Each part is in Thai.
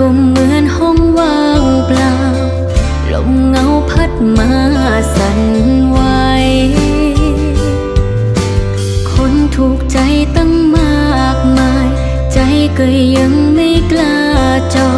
ก็เหมือนห้องว่างเปล่า ลมเงาพัดมาสั่นไหวคนถูกใจตั้งมากมาย ใจก็ยังไม่กล้าจอ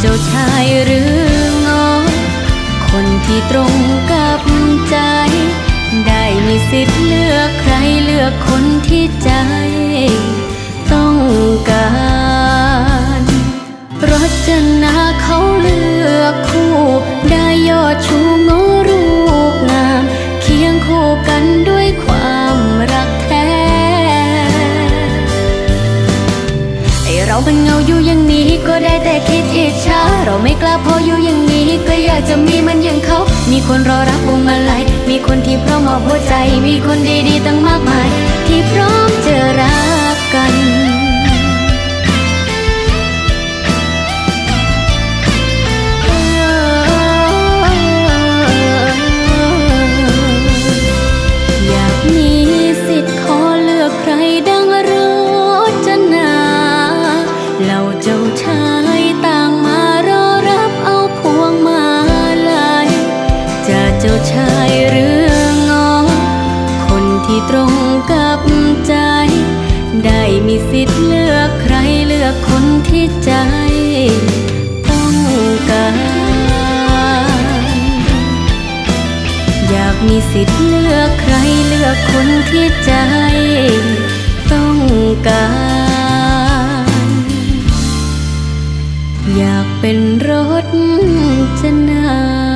เจ้าชายหรืองอ คนที่ตรงกับใจ ได้มีสิทธิ์เลือกใครเลือกคนที่ใจ ต้องการรจนาเขาเลือกคู่ ได้ยอดชูงอรูปงาม เคียงคู่กันด้วยความรักแท้ ไอเราเป็นเงาอยู่อย่างนี้ก็ได้แต่คิด ไม่กล้าพออยู่อย่างนี้ ก็อยากจะมีมันอย่างเขา มีคนรอรับวงมาลัยมีคนที่พร้อมมอบหัวใจ มีคนดีๆตั้งมากมาย ที่พร้อม จ้าชายหรืองอคนที่ตรงกับใจ ได้มีสิทธิ์เลือกใครเลือกคนที่ใจ ต้องการอยากมีสิทธิ์เลือกใครเลือกคนที่ใจ ต้องการอยากเป็นรถจะนา